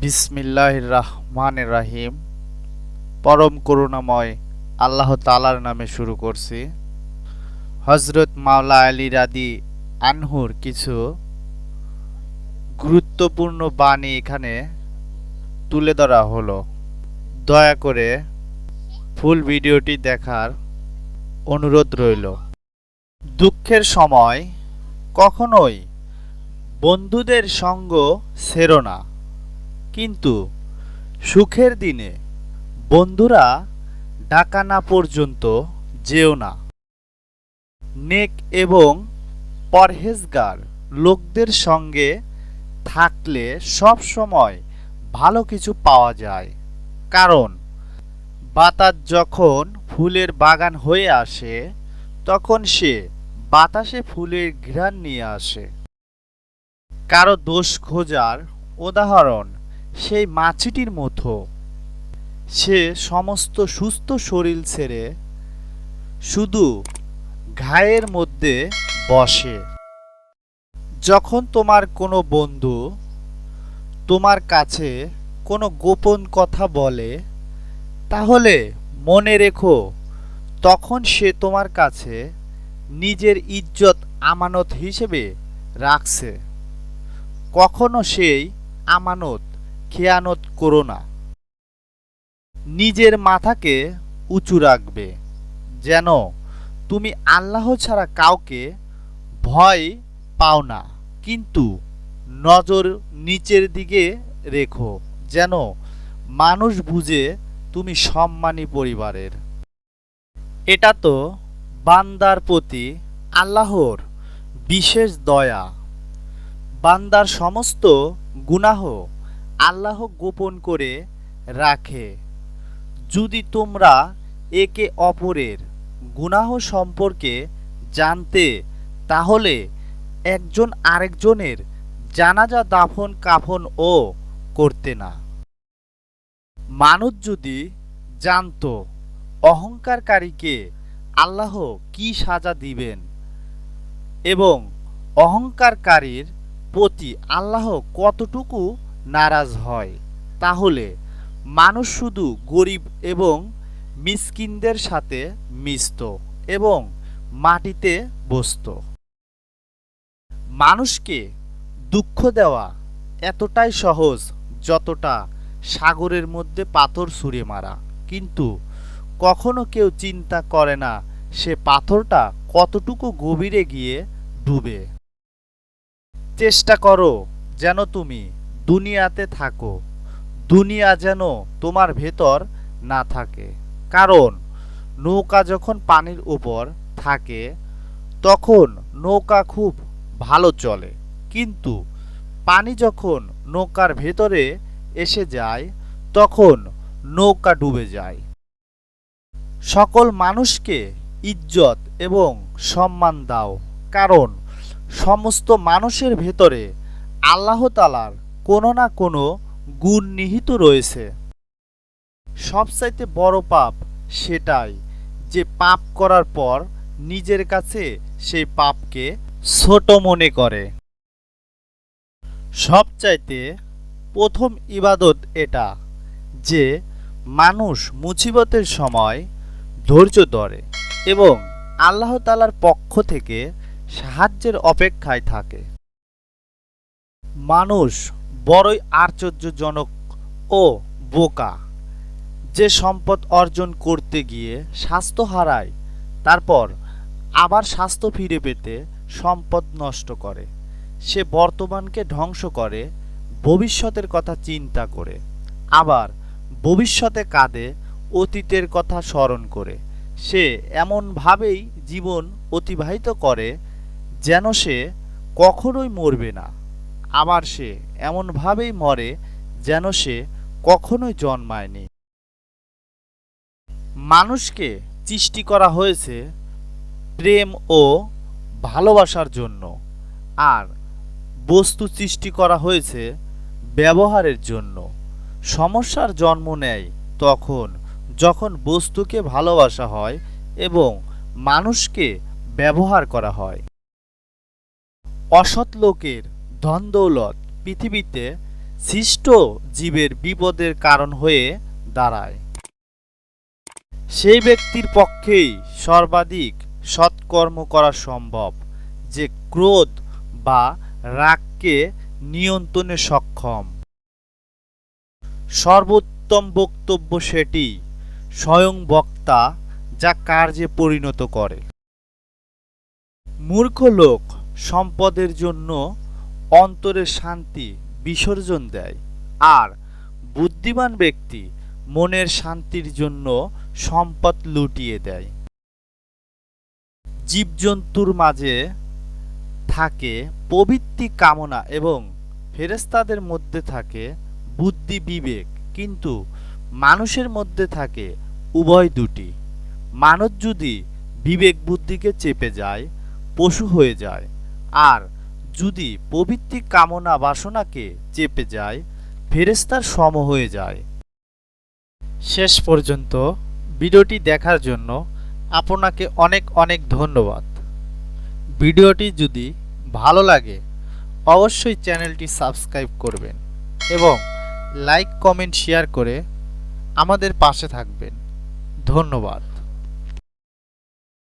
বিসমিল্লাহ রহমান রাহিম। পরম করুণাময় আল্লাহ তালার নামে শুরু করছি। হজরত মাওলা আলী রাদি আনহুর কিছু গুরুত্বপূর্ণ বাণী এখানে তুলে ধরা হলো। দয়া করে ফুল ভিডিওটি দেখার অনুরোধ রইল। দুঃখের সময় কখনোই বন্ধুদের সঙ্গ সেরো না। কিন্তু সুখের দিনে বন্ধুরা ডাকা না পর্যন্ত যেও না। নেক এবং পরহেজগার লোকদের সঙ্গে থাকলে সব সময় ভালো কিছু পাওয়া যায়। কারণ বাতাস যখন ফুলের বাগান হয়ে আসে, তখন সে বাতাসে ফুলের ঘ্রাণ নিয়ে আসে। কারও দোষ খোঁজার উদাহরণ সেই মাছিটির মতো। সে সমস্ত সুস্থ শরীর ছেড়ে শুধু ঘায়ের মধ্যে বসে। যখন তোমার কোনো বন্ধু তোমার কাছে কোনো গোপন কথা বলে, তাহলে মনে রেখো, তখন সে তোমার কাছে নিজের ইজ্জত, আমানত হিসেবে রাখছে। কখনো সেই আমানত খেয়ানত করো না। নিজের মাথাকে উঁচু রাখবে, যেন তুমি আল্লাহ ছাড়া কাউকে ভয় পাও না। কিন্তু নজর নিচের দিকে রেখো, যেন মানুষ বুঝে তুমি সম্মানী পরিবারের। এটা তো বান্দার প্রতি আল্লাহর বিশেষ দয়া। বান্দার সমস্ত গুনাহ আল্লাহ গোপন করে রাখে। যদি তোমরা একে অপরের গুনাহ সম্পর্কে জানতে, তাহলে একজন আরেকজনের জানাজা দাফন কাফন ও করতে না। মানুষ যদি জানত অহংকারকারীকে আল্লাহ কি সাজা দিবেন এবং অহংকারকারীর প্রতি আল্লাহ কতটুকু নারাজ হয়। তাহলে মানুষ শুধু গরিব এবং মিসকিনদের সাথে মিশত এবং মাটিতে বসত। মানুষকে দুঃখ দেওয়া এতটাই সহজ যতটা সাগরের মধ্যে পাথর ছুঁড়ে মারা। কিন্তু কখনো কেউ চিন্তা করে না সে পাথরটা কতটুকু গভীরে গিয়ে ডুবে। চেষ্টা করো যেন তুমি দুনিয়াতে থাকো। দুনিয়া যেন তোমার ভেতর না থাকে। কারণ নৌকা যখন পানির উপর থাকে, তখন নৌকা খুব ভালো চলে। কিন্তু পানি যখন নৌকার ভেতরে এসে যায়, তখন নৌকা ডুবে যায়। সকল মানুষকে ইজ্জত এবং সম্মান দাও। কারণ সমস্ত মানুষের ভেতরে আল্লাহ তালার কোনো না কোনো গুণ নিহিত রয়েছে। সবচাইতে বড় পাপ সেটাই যে পাপ করার পর নিজের কাছে সেই পাপকে ছোট মনে করে। সবচাইতে প্রথম ইবাদত এটা যে মানুষ মুসিবতের সময় ধৈর্য ধরে এবং আল্লাহ তালার পক্ষ থেকে সাহায্যের অপেক্ষায় থাকে। মানুষ বড়ই আশ্চর্যজনক ও বোকা। যে সম্পদ অর্জন করতে গিয়ে স্বাস্থ্য হারায়, তারপর আবার স্বাস্থ্য ফিরে পেতে সম্পদ নষ্ট করে। সে বর্তমানকে ধ্বংস করে, ভবিষ্যতের কথা চিন্তা করে, আবার ভবিষ্যতে কাঁদে, অতীতের কথা স্মরণ করে। সে এমনভাবেই জীবন অতিবাহিত করে, যেন সে কখনোই মরবে না। আবার সে এমনভাবেই মরে যেন সে কখনোই জন্মায়নি। মানুষকে সৃষ্টি করা হয়েছে প্রেম ও ভালোবাসার জন্য, আর বস্তু সৃষ্টি করা হয়েছে ব্যবহারের জন্য। সমস্যার জন্ম নেয় তখন যখন বস্তুকে ভালোবাসা হয় এবং মানুষকে ব্যবহার করা হয়। অসৎ লোকের ধন দৌলত পৃথিবীতে সৃষ্ট জীবের বিপদের কারণ হয়ে দাঁড়ায়। সেই ব্যক্তির পক্ষেই সর্বাধিক সৎকর্ম করা সম্ভব, যে ক্রোধ বা রাগকে নিয়ন্ত্রণে সক্ষম। সর্বোত্তম বক্তব্য সেটি স্বয়ং বক্তা যা কার্যে পরিণত করে। মূর্খ লোক সম্পদের জন্য অন্তরের শান্তি, বিসর্জন দেয়। আর বুদ্ধিমান ব্যক্তি মনের শান্তির জন্য সম্পদ লুটিয়ে দেয়। জীবজন্তুর মাঝে থাকে প্রবৃত্তি কামনা এবং ফেরেস্তাদের মধ্যে থাকে বুদ্ধি বিবেক। কিন্তু মানুষের মধ্যে থাকে উভয় দুটি। মানুষ যদি বিবেক বুদ্ধিকে চেপে যায়, পশু হয়ে যায়। আর যদি প্রবৃত্তি কামনা বাসনাকে চেপে যায় ফেরেস্তার সম হয়ে যায়। শেষ পর্যন্ত ভিডিওটি দেখার জন্য আপনাকে অনেক অনেক ধন্যবাদ। ভিডিওটি যদি ভালো লাগে, অবশ্যই চ্যানেলটি সাবস্ক্রাইব করবেন এবং লাইক, কমেন্ট, শেয়ার করে আমাদের পাশে থাকবেন। ধন্যবাদ।